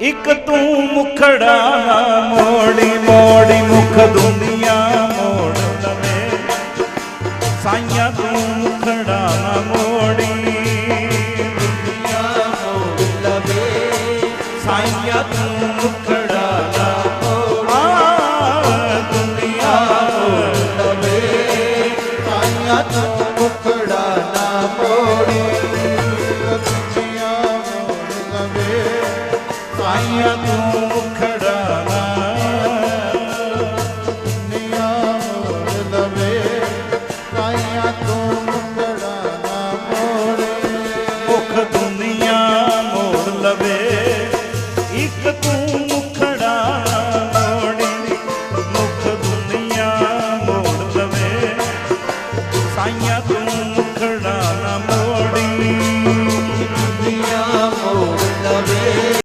ਇੱਕ ਤੂੰ ਮੁਖੜਾ ਮੋੜੀ ਮੋੜੀ ਮੁਖ ਦੁਨੀਆ ਮੋੜ ਲਵੇ। ਸਾਈਆਂ ਤੂੰ ਮੁਖੜਾ ਮੋੜੀ, ਦੁਨੀਆ ਮੋੜ ਲਵੇ। ਸਾਈਆਂ ਤੂੰ ਮੁਖੜਾ ਨਾ ਮੋੜੀ, ਦੁਨੀਆ ਮੋੜ ਲਵੇ। ਸਾਈਆਂ ਤੂੰ ਮੁਖੜਾ ਮੋੜੀ, ਦੁਨੀਆ ਮੋੜ ਲਵੇ। ਆਈਆਂ ਤੂੰ ਮੁਖੜਾ ਨਾ। ਤੂੰ ਮੁਖੜਾ ਨਾ ਮੋਰੇ ਲਵੇ, ਇੱਕ ਤੂੰ ਮੁਖੜਾ ਨਾ ਮੋੜੇ ਲਵੇ, ਸਾਈਆਂ ਤੂੰ